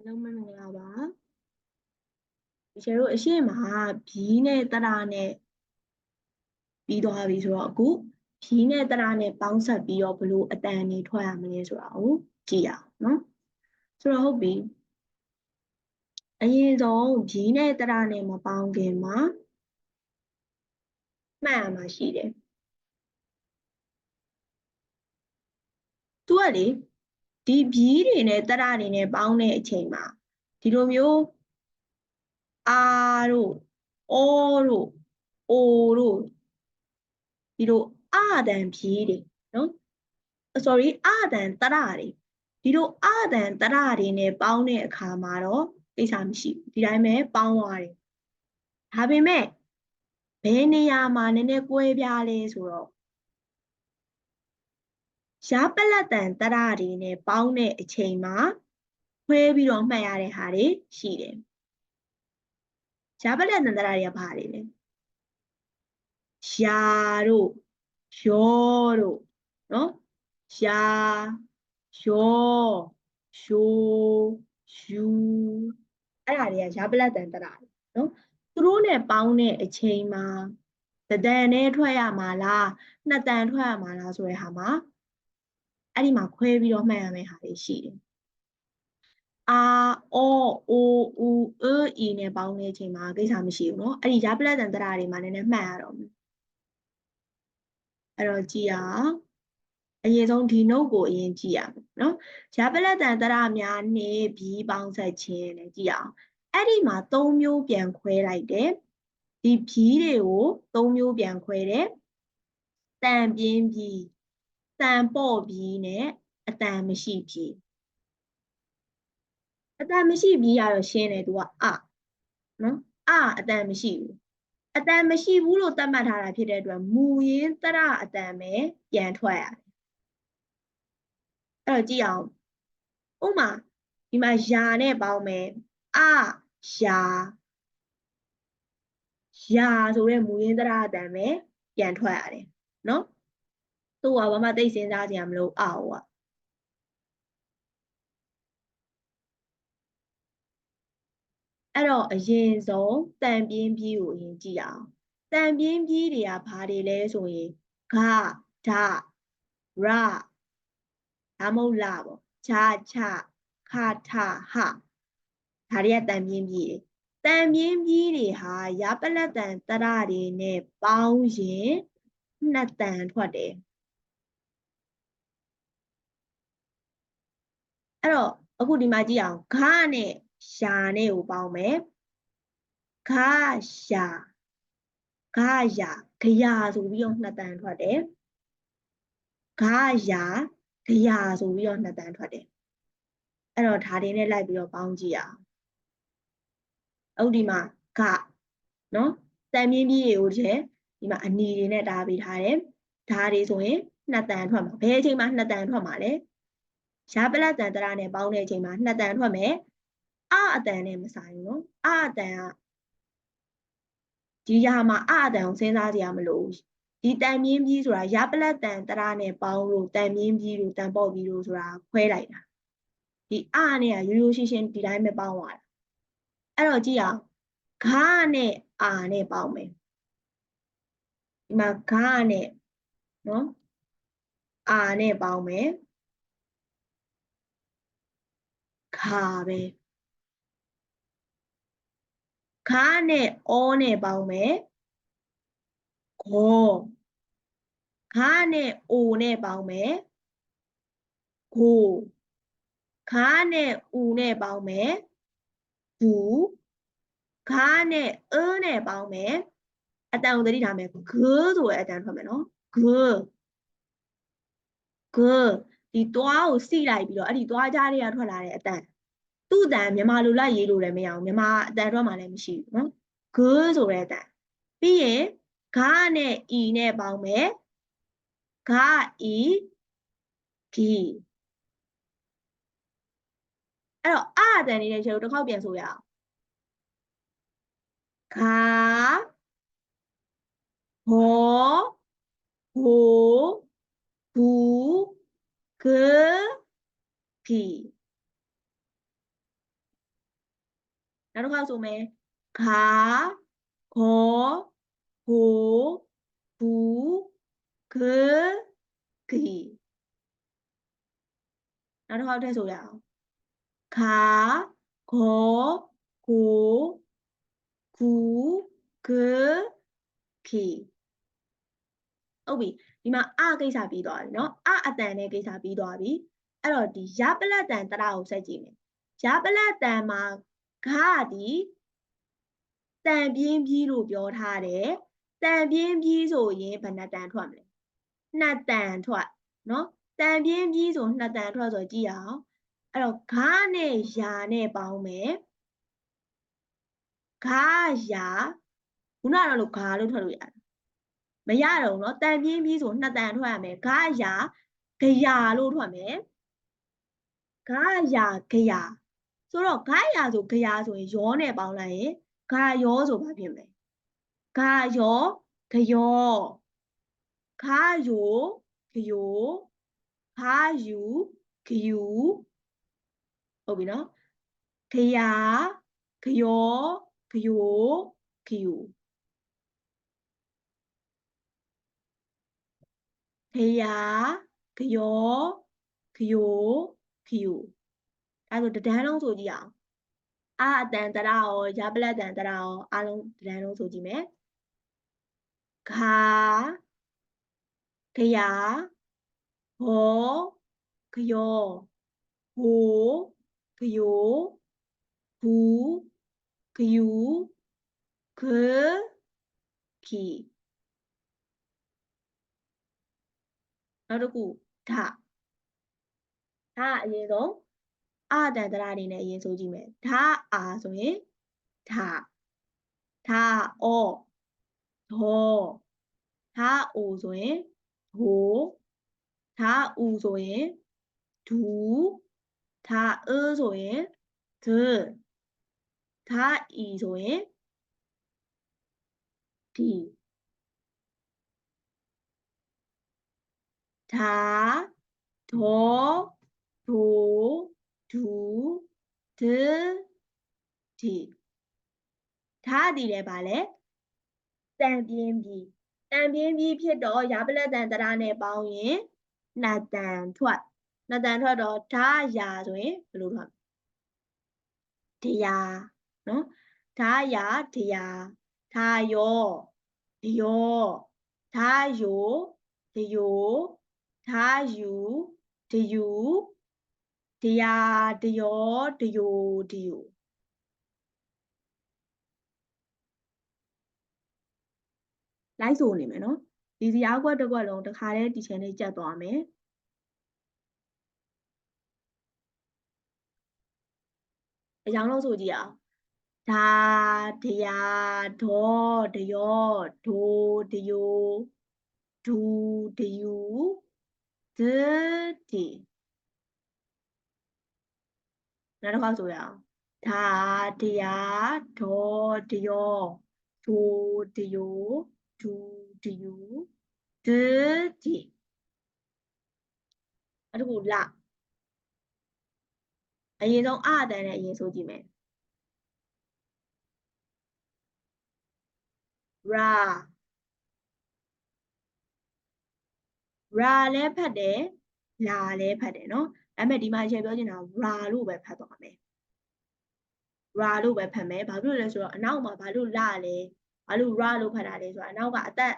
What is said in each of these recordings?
အားလုံးမင်္ဂလာပါဒီကျတို့အရှိမဘီးနဲ့တရာနဲ့ပြီးသွားပြီဆိုတော့အခုဘီးနဲ့တရာနဲ့ပေါင်းဆက်ပြီးတော့ဘလို့အတန်နေထွက်ရမလဲဆိုတာကိုကြည့်ရအောင်နော်ဆိုတော့ဟုတ်ပြီအရင်ဆုံးဘီးနဲ့တရာနဲ့မပေါင်းခင်မှာမှတ်ရမှာရှိတယ်သူကလေ ဒီဘီးတွေနဲ့တရတွေနဲ့ပေါင်းတဲ့အချိန်မှာဒီလိုမျိုးအာတို့အောတို့အိုတို့ဒီလိုအာတန်ဘီးတွေနော် sorry အာတန်တရတွေဒီလိုအာတန်တရတွေနဲ့ပေါင်းတဲ့အခါမှာတော့ကိစ္စမရှိဘူးဒီတိုင်းပဲပေါင်းသွားတယ်ဒါပေမဲ့ဘယ်နေရာမှာနည်းနည်းကွဲပြားလဲဆိုတော့ ရှားပလက်တန်တရတွေနဲ့ပေါင်းတဲ့အချိန်မှာခွဲပြီးတော့မှတ်ရတဲ့ဟာတွေရှိတယ်။ရှားပလက်တန်တရတွေကဘာတွေလဲ။ရှားတို့ရောတို့နော်ရှားရောရှိုးယူအဲ့ဒါတွေကရှားပလက်တန်တရတွေနော်သူတို့နဲ့ပေါင်းတဲ့အချိန်မှာတဒန်နဲ့ထွက်ရမှာလားနှစ်တန်ထွက်ရမှာလားဆိုတဲ့ဟာမှာ အဲ့ဒီမှာခွဲပြီးတော့မှတ်ရမယ့်ဟာတွေရှိတယ်အာအောအိုဦးအီနဲ့ပေါင်းတဲ့အချိန်မှာကိစ္စမရှိဘူးเนาะအဲ့ဒီရပလက်တန်တရာတွေမှာနည်းနည်းမှတ်ရတော့မယ်အဲ့တော့ကြည့်ရအောင်အရင်ဆုံးဒီ note ကိုအရင်ကြည့်ရမယ်เนาะရပလက်တန်တရာများနေပြီးပေါင်းဆက်ခြင်းလည်းကြည့်ရအောင်အဲ့ဒီမှာ၃မျိုးပြန်ခွဲလိုက်တယ်ဒီဖြီးတွေကို၃မျိုးပြန်ခွဲတယ်တန်ပြင်းပြီး တန်ပေါ့ပြီးနဲ့အတန်မရှိပြီးအတန်မရှိပြီးရတော့ရှင်းတယ်သူကအနော်အအတန်မရှိဘူးအတန်မရှိဘူးလို့သတ်မှတ်ထားတာဖြစ်တဲ့အတွက်မူရင်းတရအတန်ပဲပြန်ထွက်ရတယ်အဲ့တော့ကြည့်အောင်ဥမာဒီမှာယာနဲ့ပေါင်းမယ်အယာယာဆိုတဲ့မူရင်းတရအတန်ပဲပြန်ထွက်ရတယ်နော် သူ့ကဘာမှသိစဉ်းစားကြရမလို့အောက်อ่ะအဲ့တော့အရင်ဆုံးတန်ပြင်းပြီးကိုအရင်ကြည့်အောင်တန်ပြင်းပြီးတွေကဘာတွေလဲဆိုရင်ဂဓရဒါမဟုတ်လားပေါ့ခြာချခထဟဒါတွေကတန်ပြင်းပြီးတွေတန်ပြင်းပြီးတွေဟာရပလက်တန်တရတွေနဲ့ပေါင်းရင်နှစ်တန်ထွက်တယ် အဲ့တော့အခုဒီမှာကြည့်အောင်ဂနဲ့ရှာနဲ့ကိုပေါင်းမယ်ဂရှာဂယာဂယာဆိုပြီးတော့နှစ်တန်ထွက်တယ်ဂယာဂယာဆိုပြီးတော့နှစ်တန်ထွက်တယ်အဲ့တော့ဒါတွေနဲ့လိုက်ပြီးတော့ပေါင်းကြည့်အောင်အခုဒီမှာဂနော်တန်မြင့်ပြီးတွေကိုကျဒီမှာအနီတွေနဲ့တားပေးထားတယ်ဒါတွေဆိုရင်နှစ်တန်ထွက်မှာဘယ်အချိန်မှာနှစ်တန်ထွက်မှာလဲ ရှားပလက်တန်တရာနဲ့ပေါင်းတဲ့အချိန်မှာနှစ်တန်ထွက်မယ်အအတန်နဲ့မဆိုင်ဘူးနော်အအတန်ကဒီရာမှာအအတန်ကိုစဉ်းစားကြရမလို့ဒီတန်မြင်းပြီးဆိုတာရပလက်တန်တရာနဲ့ပေါင်းလို့တန်မြင်းပြီးလို့တန်ပေါ့ပြီးလို့ဆိုတာခွဲလိုက်တာဒီအနဲ့ကရိုးရိုးရှင်းရှင်းဒီတိုင်းပဲပေါင်းသွားတာအဲ့တော့ကြည့်အောင်ဂါနဲ့အာနဲ့ပေါင်းမယ်ဒီမှာဂါနဲ့နော်အာနဲ့ပေါင်းမယ် ခါပဲခါနဲ့အောနဲ့ပေါင်းမယ်ခေါ်ခါနဲ့အိုနဲ့ပေါင်းမယ်ကိုခါနဲ့ဦးနဲ့ပေါင်းမယ်ဘူခါနဲ့အဲနဲ့ပေါင်းမယ်အတန်ကိုသတိထားမယ်ဂဆိုတဲ့အတန်ထွက်မယ်နော်ဂဂဒီသွားကိုစီလိုက်ပြီးတော့အဲ့ဒီသွားကြားတွေကထွက်လာတဲ့အတန် သူ့အတန်မြန်မာလိုလိုက်ရေးလို့လည်းမရအောင်မြန်မာအတန်ထွက်မှလည်းမရှိဘူးနော်ဂဆိုတဲ့အတန်ပြီးရင်ဂါနဲ့ဤနဲ့ပေါင်းမယ်ဂါဤဂီအဲ့တော့အအတန်နေတဲ့ချက်ကိုတစ်ခေါက်ပြန်ဆိုရအောင်ခါဟောဟိုဘူဂဖီ နောက်တစ်ခါဆိုမယ်ခါခောဟိုဘူဂဂီနောက်တစ်ခါထည့်ဆိုရအောင်ခါခောဟိုဘူဂဂီဟုတ်ပြီဒီမှာအကိစ္စပြီးသွားပြီเนาะအအတန်နဲ့ကိစ္စပြီးသွားပြီအဲ့တော့ဒီရပလက်တန်တရကိုဆက်ကြည့်မယ်ရပလက်တန်မှာ ဂါဒီတန်ပြင်းပြီးလို့ပြောထားတယ်တန်ပြင်းပြီးဆိုရင်ဘယ်နှတန်ထွက်မလဲနှစ်တန်ထွက်เนาะတန်ပြင်းပြီးဆိုနှစ်တန်ထွက်ဆိုကြည့်အောင်အဲ့တော့ဂါနဲ့ယာနဲ့ပေါင်းမယ်ဂါယာခုနကတော့လို့ဂါလို့ထွက်လို့ရတယ်မရတော့ဘူးเนาะတန်ပြင်းပြီးဆိုနှစ်တန်ထွက်ရမယ်ဂါယာဂယာလို့ထွက်မယ်ဂါယာဂယာ ဆိုတော့ဂါယာဆိုဂယာဆိုရင်ရောနဲ့ပေါင်းလိုက်ရင်ဂါရောဆိုဘာဖြစ်မလဲဂါရောဂယောခါယိုဂယိုခါယူဂယူဟုတ်ပြီနော်ခယာဂယောဂယိုဂယူခယာဂယောဂယိုဂယူ အဲဆိုတဒန်းလုံးဆိုကြည့်အောင်အာအတန်တရရောရပလက်တန်တရရောအားလုံးတဒန်းလုံးဆိုကြည့်မယ်ခါခယာဟောခယောဟိုခယိုဘူခယူခခီနောက်တစ်ခုဓာဓာအရင်ဆုံး အာတန်တရာအနေနဲ့အရင်ဆိုကြည့်မယ်ဓာအာဆိုရင်ဓာဓာအောဒေါဓာအိုဆိုရင်ဟိုဓာဥဆိုရင်ဒူဓာအဆိုရင်ဒဓာဤဆိုရင်ဒီဓာဒေါဒို ဒူဒဒီဓာဒီလည်းပါလဲတန်ပြင်းပြီးတန်ပြင်းပြီးဖြစ်တော့ရာပလက်တန်တရာနဲ့ပေါင်းရင်နှစ်တန်ထွက်နှစ်တန်ထွက်တော့ဓာရာဆိုရင်ဘယ်လိုထွက်တရားနော်ဓာရာတရားဓာယောဒီယောဓာယိုဒီယိုဓာယူဒီယူ တရားတယောတယိုတယိုလိုက်ဆိုနေမယ်နော်ဒီစရာကွက်တစ်ကွက်လုံးတစ်ခါတည်းဒီချန်လေးကြက်သွားမယ်အကြောင်းလုံးဆိုကြည့်အောင်ဒါတရားဒေါတယောဒိုတယိုဒူတယူဒတီ နောက်တစ်ခါဆိုရအောင်ဒါတရားဒေါတယောဒိုတယိုဒူတယူဒတီအဲ့ဒါကိုလအရင်ဆုံးအအတန်နဲ့အရင်ဆိုကြည့်မယ်ရာရာလည်းဖတ်တယ်လာလည်းဖတ်တယ်နော် ဒါပေမဲ့ဒီမှာရေပြောချင်တာရာလို့ပဲဖတ်သွားမယ်ရာလို့ပဲဖတ်မယ်ဘာဖြစ်လို့လဲဆိုတော့အနောက်မှာဘာလို့လာလဲဘာလို့ရာလို့ဖတ်တာလဲဆိုတော့အနောက်ကအသက်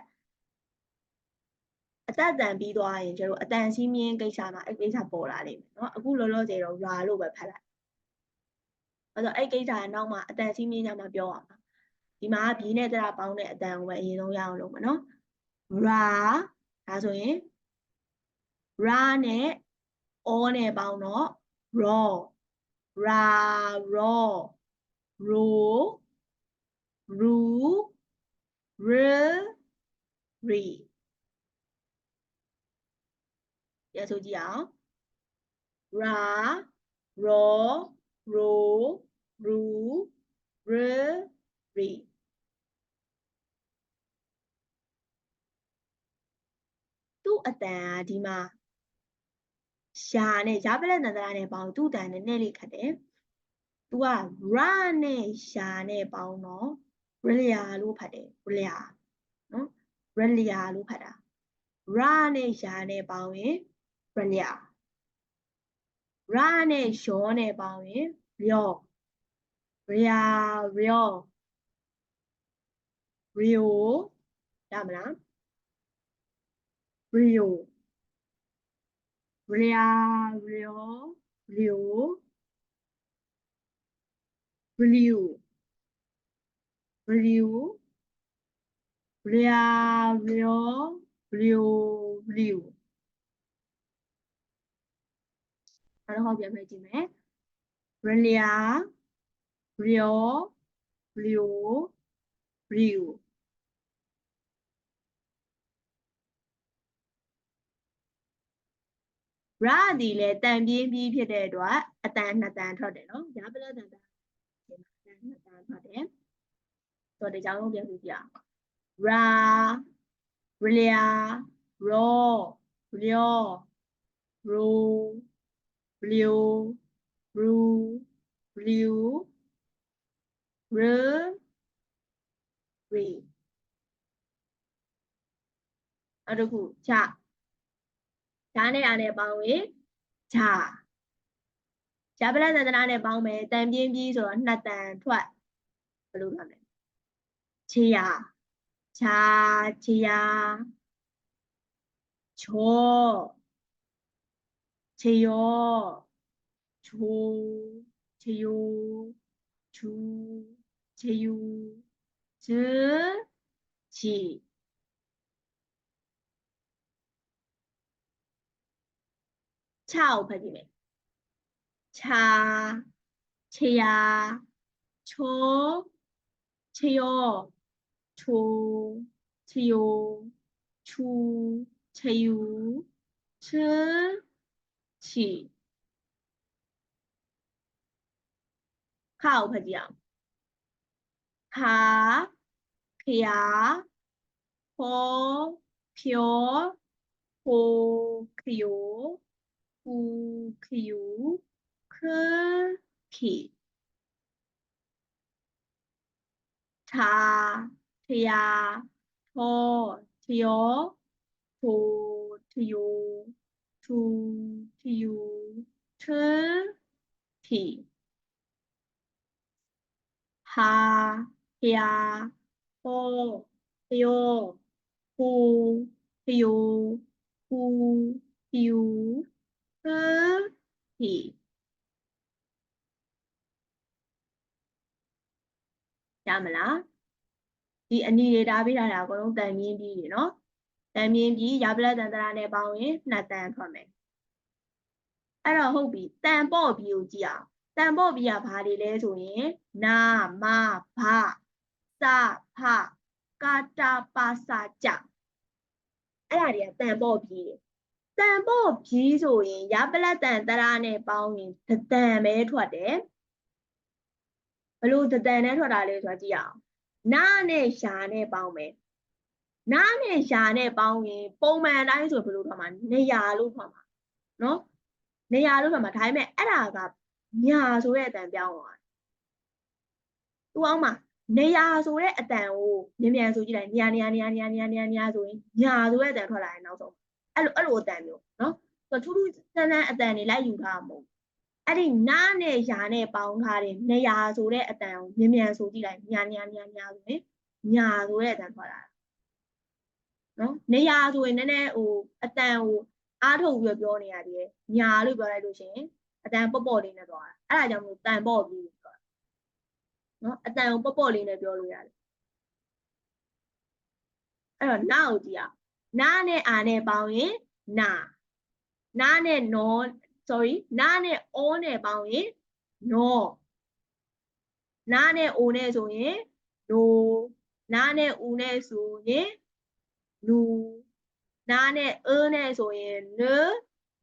အသက်တန်ပြီးသွားရင်ကျတို့အတန်စီးမြင်းကိစ္စမှာအဲ့ကိစ္စပေါ်လာလိမ့်မယ်เนาะအခုလောလောဆယ်တော့ ra လို့ပဲဖတ်လိုက်အဲ့တော့အဲ့ကိစ္စကနောက်မှာအတန်စီးမြင်းညမှာပြောအောင်ဒီမှာဘီနဲ့တရပေါင်းတဲ့အတန်ကိုပဲအရင်ဆုံးရအောင်လုပ်မယ်เนาะ ra ဒါဆိုရင် ra နဲ့ o နဲ့ပေါင်းတော့ raw ra raw ro ru r re ရဆိုကြည့်အောင် ra raw ro ru r re သူ့အတန်ဒီမှာ ရှာနဲ့ရပလက်နန္ဒရာနဲ့ပေါင်းသူ့တန်နဲ့နဲ့လေးခတ်တယ် तू က ra နဲ့ရှာနဲ့ပေါင်းတော့ relia လို့ဖတ်တယ် relia နော် relia လို့ဖတ်တာ ra နဲ့ရှာနဲ့ပေါင်းရင် relia ra နဲ့ရောနဲ့ပေါင်းရင် ryo ria ryo rio ရမလား rio ria rio rio rio rio ria rio rio rio နောက်တစ်ခေါက်ပြန်ပြကြည့်မယ် ria rio rio rio ရသည်လည်းတန်ပြင်းပြီးဖြစ်တဲ့အတွက်အတန်နှစ်တန်ထွက်တယ်နော်ရပလက်တန်တန်ဒီမှာအတန်နှစ်တန်ထွက်တယ်ဆိုတော့ဒီကြောင့်လုံးပြန်ပြပြအောင်ရာရလျာရောလျောရူလျူရူလျူရရီအဲ့တခုချ ဓာနဲ့အားနဲ့ပေါင်းရင်ဂျာဂျာပလတ်သန္တနာနဲ့ပေါင်းမယ်တန်ပြင်းပြီးဆိုတော့နှစ်တန်ထွက်ဘယ်လိုလုပ်လဲချေယာဂျာချေယာချောချေယောချိုချေယိုချူချေယူဇ ချီချာကိုဖတ်ကြည့်မယ်ချာချေယာချိုချေယောချိုချေယိုချူချေယူချချီခါကို ဖတ်ကြည့်အောင်ခါခယာဖောဖြောဖိုခယိုဖူခယူခခီထာထယာထောထယောဖိုထယိုထူထယူ ထထီဟာဖျာဟောဖယောဟူဖယိုဟူဖြူဟဟီရမလားဒီအနီတွေတားပေးထားတာအကုန်လုံးတန်မြင့်ပြီးနေနော်တန်မြင့်ပြီးရပလက်တန်တရာနဲ့ပေါင်းရင်နှစ်တန်ထွက်မယ်အဲ့တော့ဟုတ်ပြီတန်ပေါ့ပြီးကိုကြည့်အောင်တန်ပေါ့ပြီးကဘာတွေလဲဆိုရင်နာမဘစာဖကာတာပါစာကြအဲ့ဒါတွေကတန်ပေါ့ပြီးတ န်ပေါ့ပြီးဆိုရင်ရပလက်တန်တရာနဲ့ပေါင်းရင်တတန်ပဲထွက်တယ်ဘလို့တတန်နဲ့ထွက်တာလဲဆိုတာကြည့်အောင်နာနဲ့ရှာနဲ့ပေါင်းမယ်နားနဲ့ရှာနဲ့ပေါင်းရင်ပုံမှန်အတိုင်းဆိုဘယ်လိုထွက်မှာနေရာလို့ထွက်မှာနော်နေရာလို့ထွက်မှာဒါပေမဲ့အဲ့ဒါကညာဆိုတဲ့အတန်ပြောင်းသွားသူအောင်မှာနေရာဆိုတဲ့အတန်ကိုမြန်မြန်ဆိုကြည့်လိုက်နေရာနေရာနေရာနေရာနေရာနေရာနေရာဆိုရင်ညာဆိုတဲ့အတန်ထွက်လာရင်နောက်ဆုံး အဲ့လိုအဲ့လိုအတန်မျိုးနော်ဆိုထူးထူးဆန်းဆန်းအတန်တွေလိုက်ယူထားမှာမဟုတ်အဲ့ဒီနားနဲ့ယာနဲ့ပေါင်းထားတဲ့နေရာဆိုတဲ့အတန်ကိုမြန်မြန်ဆိုကြည့်လိုက်ညာညာညာညာဆိုရင်ညာဆိုတဲ့အတန်ထွက်လာတာနော်နေရာဆိုရင်နည်းနည်းဟိုအတန်ဟိုအားထုတ်ပြီးပြောနေရတယ်ညာလို့ပြောလိုက်လို့ရှိရင်အတန်ပေါ့ပေါ့လေးနဲ့သွားတာအဲ့ဒါကြောင့်မို့တန်ပေါ့ပြီးပြောတာနော်အတန်ကိုပေါ့ပေါ့လေးနဲ့ပြောလို့ရတယ်အဲ့တော့နာကိုကြည့်အောင် နာနဲ့အာနဲ့ပေါင်းရင်နာနာနဲ့နော sorry နာနဲ့အောနဲ့ပေါင်းရင်နောနာနဲ့အိုနဲ့ဆိုရင်နိုနာနဲ့ဦးနဲ့ဆိုရင်လူနာနဲ့အနဲ့ဆိုရင်န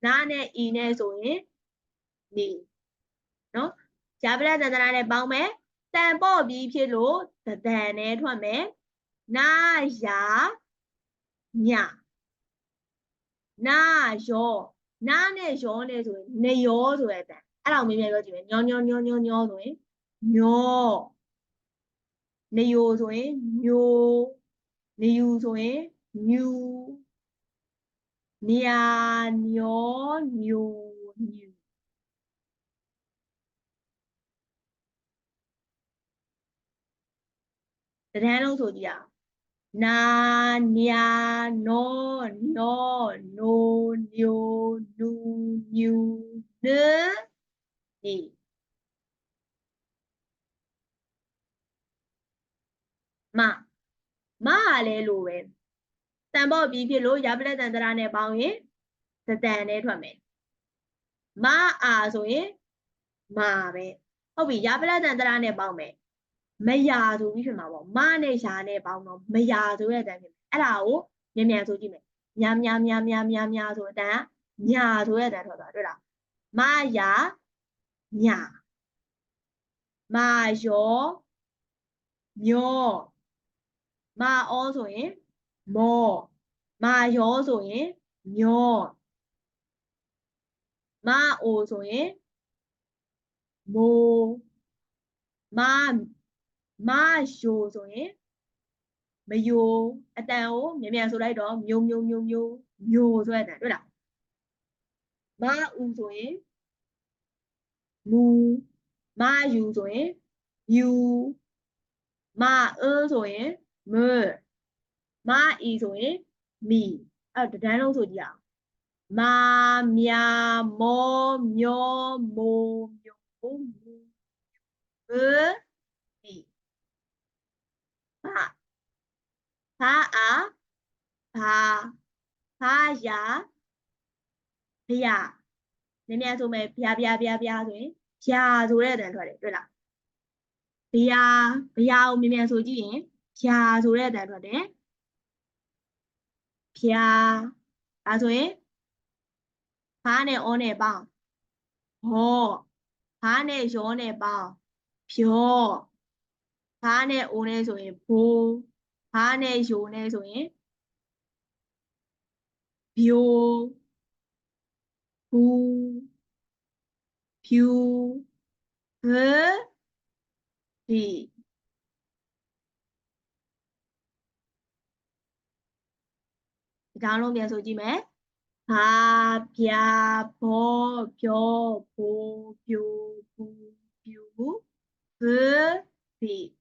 နာနဲ့ဤနဲ့ဆိုရင်နေနော်ဂျာပလက်တန်တရာနဲ့ပေါင်းမယ်တန်ပေါ့ပြီးဖြစ်လို့တဒန်နဲ့ထွက်မယ်နာယာ ညနာယောနာနဲ့ယောနဲ့ဆိုရင်နေယောဆိုတဲ့အတန်အဲ့ဒါကိုမြင်မြန်ပြောကြည့်မယ်ညောညောညောညောညောဆိုရင်ညောနေယိုဆိုရင်ညိုနေယူဆိုရင်ညူနေယာညောညိုညူတဒန်းလုံးဆိုကြည့်အောင် နာညာနောနောနိုညိုနူညူနေဒီမမကလည်းလိုပဲတန်ပေါ့ပြီးဖြစ်လို့ရပလက်တန်တရာနဲ့ပေါင်းရင်တတန်နဲ့ထွက်မယ်မအာဆိုရင်မာပဲဟုတ်ပြီရပလက်တန်တရာနဲ့ပေါင်းမယ် မယာဆိုပြီးဖြစ်မှာပေါ့မနဲ့ယာနဲ့ပေါင်းတော့မယာဆိုတဲ့အတန်ဖြစ်မယ်အဲ့ဒါကိုမြန်မြန်ဆိုကြည့်မယ်ညာညာညာညာညာညာဆိုအတန်ညာဆိုတဲ့အတန်ထွက်သွားတွေ့လားမယာညာမယောမျောမာအောဆိုရင်မောမာယောဆိုရင်ညောမာအိုဆိုရင်မိုမာ မာယိုဆိုရင်မယိုအတန်ကိုမြန်မြန်ဆိုလိုက်တော့မျိုးမျိုးမျိုးမျိုးမျိုးဆိုတဲ့အတန်တွေ့လားမာဥဆိုရင်မူမာယူဆိုရင်ယူမာအဆိုရင်မမာအီဆိုရင်မီအဲ့တဒန်းလုံးဆိုကြည့်အောင်မာမြာမောမျောမိုမျိုးမူဘမီ ဘာဘာအာဘာဘာယာဗျာနည်းနည်းဆိုမယ်ဗျာဗျာဗျာဗျာဆိုရင်ဗျာဆိုတဲ့အတန်ထွက်တယ်တွေ့လားဗျာဗျာကိုမြန်မြန်ဆိုကြည့်ရင်ဗျာဆိုတဲ့အတန်ထွက်တယ်ဗျာဒါဆိုရင်ဘာနဲ့အောနဲ့ပေါင်းဟောဘာနဲ့ရောနဲ့ပေါင်းဖြော ဘာနဲ့အိုနဲ့ဆိုရင်ဘိုးဘာနဲ့ယိုနဲ့ဆိုရင်ဗျိုဘူးဖြူဘဒီဒါလုံးပြန်ဆိုကြည့်မယ်ဘာပြဘောပြောဘိုးပြူဘူးပြူဘဒီ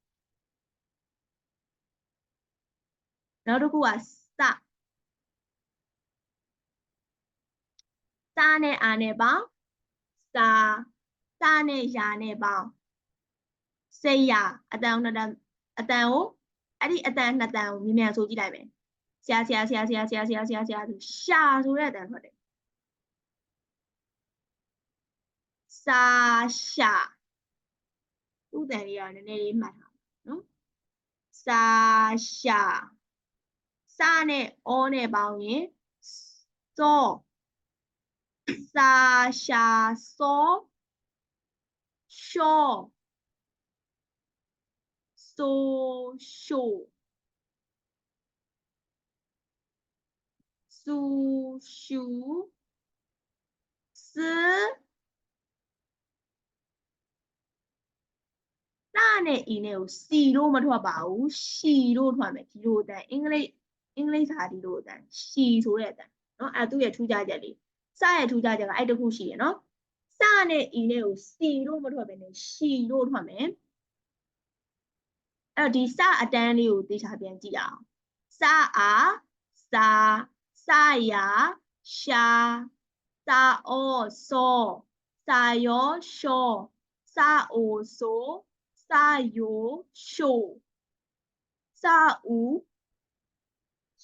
နောက်တစ်ခုကစစာနဲ့အာနဲ့ပေါင်းစာစာနဲ့ရာနဲ့ပေါင်းစေရအတန်နှစ်တန်အတန်ကိုအဲ့ဒီအတန်နှစ်တန်ကိုမြင်မြန်ဆိုကြည့်လိုက်မယ်ဆရာဆရာဆရာဆရာဆရာဆရာဆရာဆရာဆိုရှာဆိုတဲ့အတန်ထွက်တယ်စာရှာဥတန်လေးကနည်းနည်းလေးမှတ်ထားနော်စာရှာ စာနဲ့အောနဲ့ပေါင်းရင်စောစာရှာစောရှောဆိုရှိုဆူရှူစနာနဲ့အီနဲ့ကိုစီလို့မထွက်ပါဘူးရှီလို့ထွက်မယ်ဒီလိုအတန်အင်္ဂလိပ် အင်္ဂလိပ်စာဒီလိုအတန်းရှီဆိုတဲ့အတန်းနော်အဲသူ့ရဲ့ထူးခြားချက်လေးစရဲ့ထူးခြားချက်ကအဲ့တခုရှိရနော်စနဲ့အီနဲ့ကိုစီလို့မထွက်ဘဲနဲ့ရှီလို့ထွက်မယ်အဲ့ဒီစအတန်းလေးကိုသိချပြန်ကြည့်အောင်စအာစာစရာရှာစာအောစောစာယောရှောစာအိုဆိုစာယိုရှိုစာဦး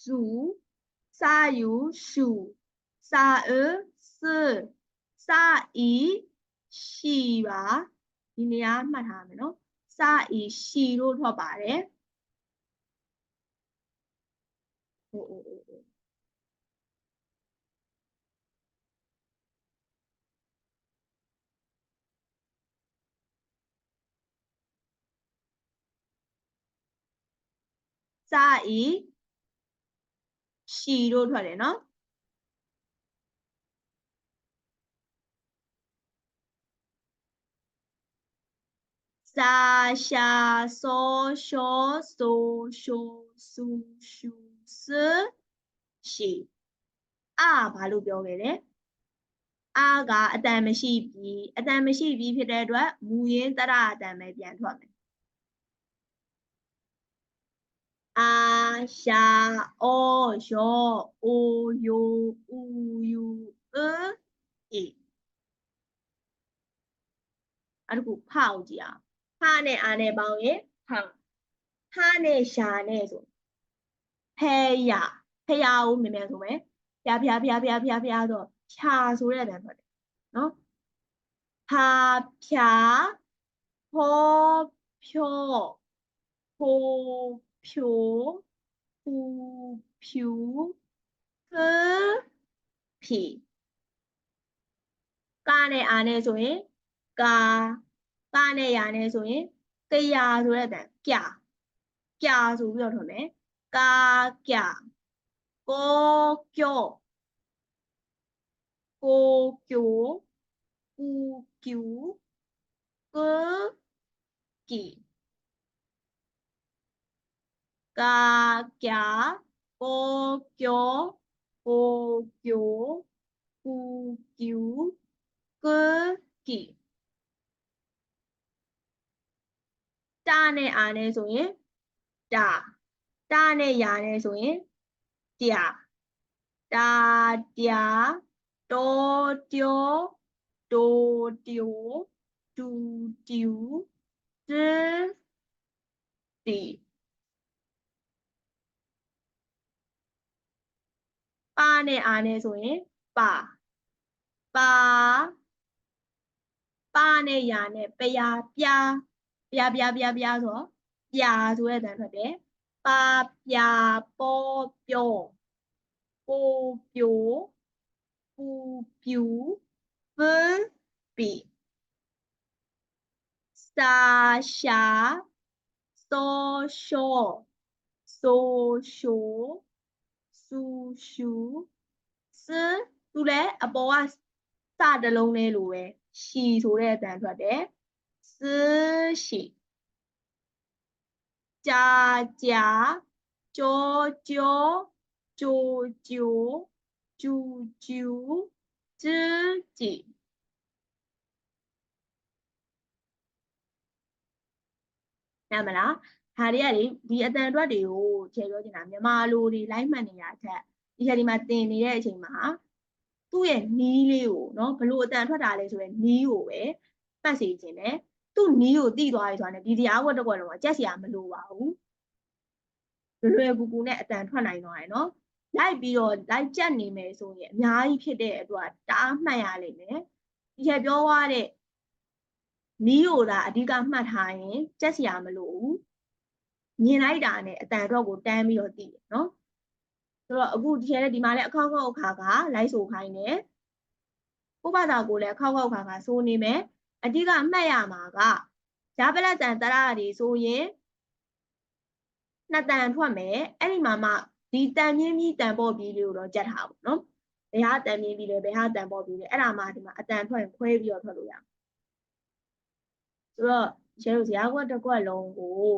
su, sa yu shu, sa e si, sa i shi ba. ဒီနေရာမှတ်ထားမယ်နော်။စာအီရှီလို့ထွက်ပါတယ်။ဟုတ်ဟုတ်ဟုတ်စာအီ ရှီလို့ထွက်တယ်နော်စာရှာစောရှောဆိုရှုဆူရှုစရှိအာဘာလို့ပြောခဲ့လဲအာကအတန်မရှိပြီအတန်မရှိပြီဖြစ်တဲ့အတွက်မူရင်းတရအတန်ပဲပြန်ထွက်မယ် အာရှာအောယောအိုယိုဥယူအအေအဲ့ဒါကိုဖောက်ကြည့်အောင်ဖာနဲ့အာနဲ့ပေါင်းရင်ဖာဖာနဲ့ရှာနဲ့ဆိုဖဲရဖဲရကိုမြင်မြန်ဆိုမယ်ဖျားဖျားဖျားဖျားဖျားဖျားဆိုဖြာဆိုတဲ့အတန်ထွက်တယ်နော်ဖာဖြာဟောဖြောဖို ဖြိုဖူဖြူဖဖြီကာနဲ့အာနဲ့ဆိုရင်ကာကာနဲ့ရာနဲ့ဆိုရင်ကရာဆိုတဲ့အတန်ပြပြဆိုပြီးတော့ထွန်မယ်ကာပြကိုကျော်ကို ကျိုကူကျူကကီကာကျာကိုကျော်ကိုကျိုကူကျူကကီတာနဲ့အာနဲ့ဆိုရင်တာတာနဲ့ရာနဲ့ဆိုရင်တရာတာတရာတောတောတိုတိုတူတူတတီပါ နဲ့အာနဲ့ဆိုရင်ပါပါပါနဲ့ရာနဲ့ပယာပြာပြာပြာပြာပြာဆိုတော့ပြာဆိုတဲ့တန်ထွက်တယ်ပါပြာပေါ်ပြောပိုပြိုပူပြူပပီစာရှာစောရှောဆိုရှိုဆူရှူ စသူလည်းအပေါ်ကစတလုံးလေးလိုပဲရှီဆိုတဲ့အတန်ထွက်တယ်စရှီကြာကြာကြောကြောကြိုကြိုကျူကျူကျကြည်နားမလားဒါတွေကလေဒီအတန်အတွက်တွေကိုခြေပြောချင်တာမြန်မာလိုတွေလိုက်မှတ်နေတာချက် ဒီချက်ဒီမှာသင်နေတဲ့အချိန်မှာသူ့ရဲ့နီးလေးကိုเนาะဘလို့အတန်ထွက်တာလဲဆိုရင်နီးကိုပဲပတ်စီခြင်းတယ်သူ့နီးကိုတိသွားပြီဆိုတာနဲ့ဒီတရားဝတ်တစ်ခွက်လုံးကကြက်စရာမလိုပါဘူးလွယ်ကူကူနဲ့အတန်ထွက်နိုင်သွားတယ်เนาะလိုက်ပြီးတော့လိုက်ကြက်နေမယ်ဆိုရင်အများကြီးဖြစ်တဲ့အတွက်တအားမှတ်ရလိမ့်မယ်ဒီချက်ပြောသွားတဲ့နီးကိုသာအဓိကမှတ်ထားရင်ကြက်စရာမလိုဘူးမြင်လိုက်တာနဲ့အတန်တော့ကိုတန်းပြီးတော့သိတယ်နော် ဆိုတော့အခုဒီထဲဒီမှာလည်းအခောက်ခောက်ခါကလိုက်ဆိုခိုင်းတယ်ကိုဘာသာကိုလည်းအခောက်ခောက်ခါကဆိုနေမယ်အဓိကမှတ်ရမှာကဂျာပလက်တန်တရတွေဆိုရင်နှစ်တန်ထွက်မယ်အဲ့ဒီမှာမှဒီတန်မြင့်ပြီးတန်ပေါ်ပြီးလေးကိုတော့ကြက်ထားပါနော်ဘယ်ဟာတန်မြင့်ပြီးလဲဘယ်ဟာတန်ပေါ်ပြီးလဲအဲ့ဒါမှဒီမှာအတန်ထွက်ရင်ခွဲပြီးတော့ထွက်လို့ရအောင်ဆိုတော့ကျဲတို့ဇာတ်ကွက်တစ်ကွက်လုံးကို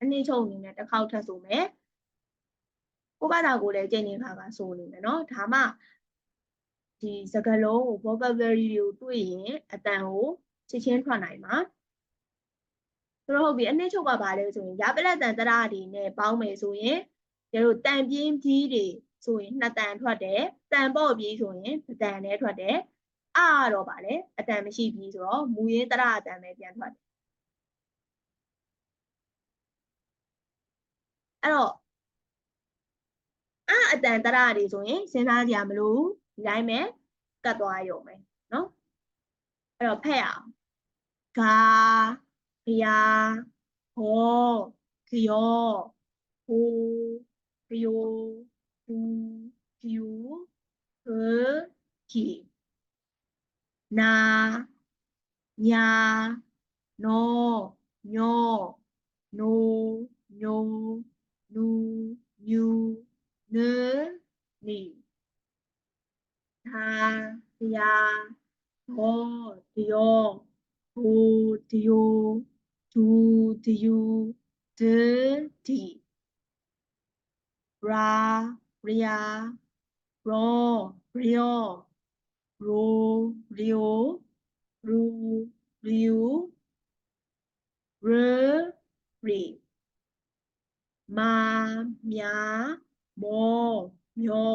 အနည်းချုပ်အနေနဲ့တစ်ခေါက်ထပ်ဆိုမယ် ကိုဘာသာကိုလည်းကြိတ်နေခါကဆိုနေမယ်နော်ဒါမှဒီစကလုံးကို vocabulary တွေကိုတွေ့ရင်အတန်ကိုချက်ချင်းထွက်နိုင်မှာဆိုတော့ဟုတ်ပြီအနည်းချုပ်ကပါလဲဆိုရင်ရပလက်တန်တရတွေနဲ့ပေါင်းမယ်ဆိုရင်ကျတို့တန်ပြင်းကြီးတွေဆိုရင်နှစ်တန်ထွက်တယ်တန်ပေါ့ပြီးဆိုရင်တစ်တန်နဲ့ထွက်တယ်အတော့ဗာလဲအတန်မရှိပြီးဆိုတော့မူရင်းတရအတန်ပဲပြန်ထွက်တယ်အဲ့တော့ အအတန်တရတွေဆိုရင်စဉ်းစားကြရမလို့ဒီတိုင်းပဲကတ်သွားရုံပဲเนาะအဲ့တော့ဖက်အောင်ဂါဘယာဟောခယောဟူခယောဟူကျူဟခီနာညာနောညောနိုညုံနူညူ နေနီသာယာဟောဒီယောဟ doo dio do diu de di ra ria ro rio ro rio ru riu r ri ma mya mo myo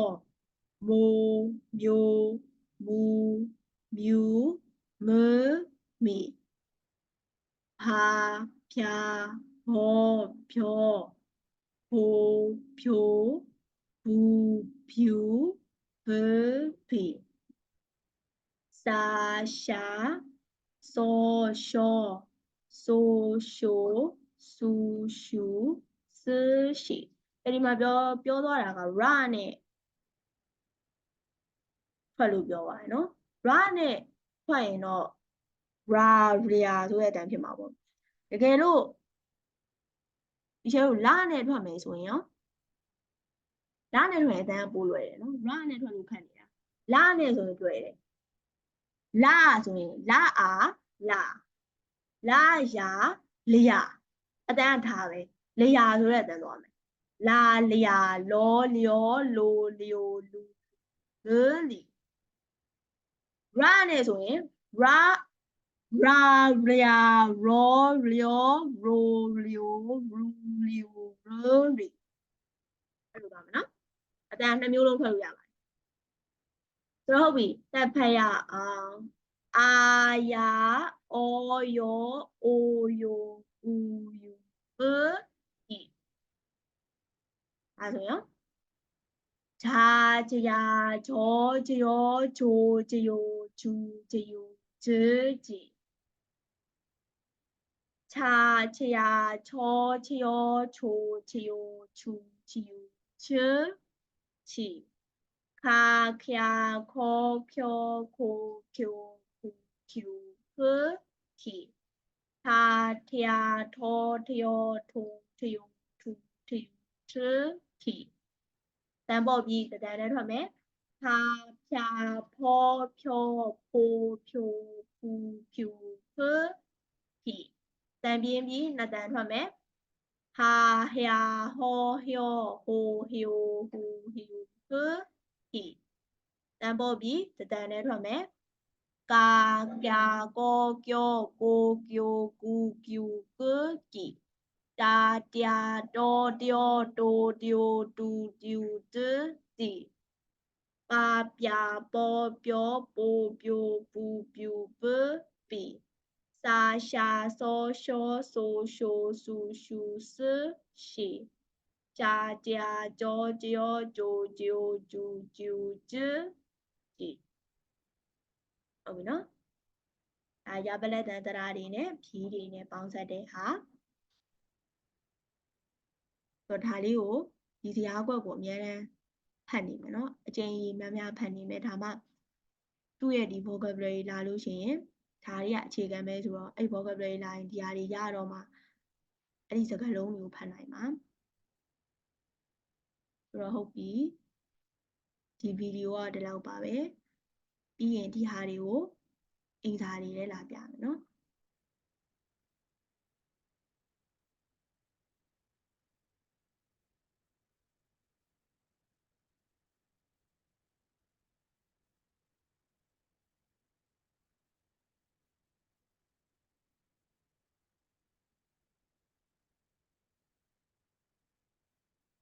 mo myo mu myu m mi ဟာဖြာဘောဖြောဟိုဖြိုဘူဖြူဘဖေစာရှာစောရှောဆိုရှိုဆူရှူစရှိ အဲ့ဒီမှာပြောပြောသွားတာကရနဲ့ထွက်လို့ပြောပါတယ်နော်ရနဲ့ထွက်ရင်တော့ ra ria ဆိုတဲ့အတန်းဖြစ်မှာပေါ့တကယ်လို့ဒီချက်ကိုလာနဲ့ထွက်မယ်ဆိုရင်ရောလာနဲ့ထွက်ရင်အတန်းပိုးလွယ်တယ်နော် ra နဲ့ထွက်လို့ခက်နေတာလာနဲ့ဆိုရင်တွေ့တယ်လာဆိုရင်လာအာလာလာယာလျာအတန်းထားပဲလျာဆိုတဲ့အတန်းသွားမယ် လာလျာလောလျောလိုလျိုလူလေလီရနဲ့ဆိုရင် ra ra ria ro lio ro lio ru lio ro ri အဲ့လိုပါမယ်နော်အတန်နှစ်မျိုးလုံးဖတ်လို့ရပါတယ်ဆိုတော့ဟုတ်ပြီတက်ဖတ်ရအောင်အာယာအောယောအိုယောဦးယူ ပဤအဲ့ဆိုရင်ဂျာဂျယာဂျောဂျယောဂျိုဂျယိုဂျူဂျယိုဂျေဂျီချာချယာချောချယောချိုချယိုချူချီယိုချေချီခါခယာခောဖြောခိုဖြိုခုဖြူဖခီသာထယာထောထယောထိုထယုံထူ ထယုံချေခီတန်ပေါ့ပြီးတတန်နဲ့ထွက်မယ်သာဖြာဖောဖြောဖိုဖြိုဖူဖြူဖခီတန်ပြင်းပြီးနှစ်တန်ထွက်မယ်ဟာဟယာဟောဟျောဟိုဟျိုဟူဟျူဖဟီတန်ပေါ်ပြီးတတန်နဲ့ထွက်မယ်ကာကျာကောကျောကိုကျိုကူကျူကကီ တာတျာတောတျောတိုတျိုတူကျူတတီပါပြပေါ်ပြောပိုပြိုပူပြူပပီစာရှာစောရှောဆိုရှိုဆူရှူစရှီဂျာဂျာကြောကြောဂျိုဂျိုဂျူဂျူဂျဂျီဟုတ်ပြီနော်အဲရပလက်တန်တရာတွေနဲ့ဖြီးတွေနဲ့ပေါင်းစပ်တဲ့ဟာ ဆိုဒါလေးကိုဒီစရာကွက်ကိုအများအားဖတ်နေမယ်နော်အကျဉ်းကြီးများများဖတ်နေမယ်ဒါမှသူ့ရဲ့ဒီ vocabulary လာလို့ရှိရင်ဒါတွေကအခြေခံပဲဆိုတော့အဲ့ vocabulary လာရင်ဒီဟာတွေရတော့မှအဲ့ဒီစကားလုံးတွေကိုဖတ်နိုင်မှာဆိုတော့ဟုတ်ပြီဒီဗီဒီယိုကဒီလောက်ပါပဲပြီးရင်ဒီဟာတွေကိုအင်္ဂါတွေလည်းလာပြမယ်နော်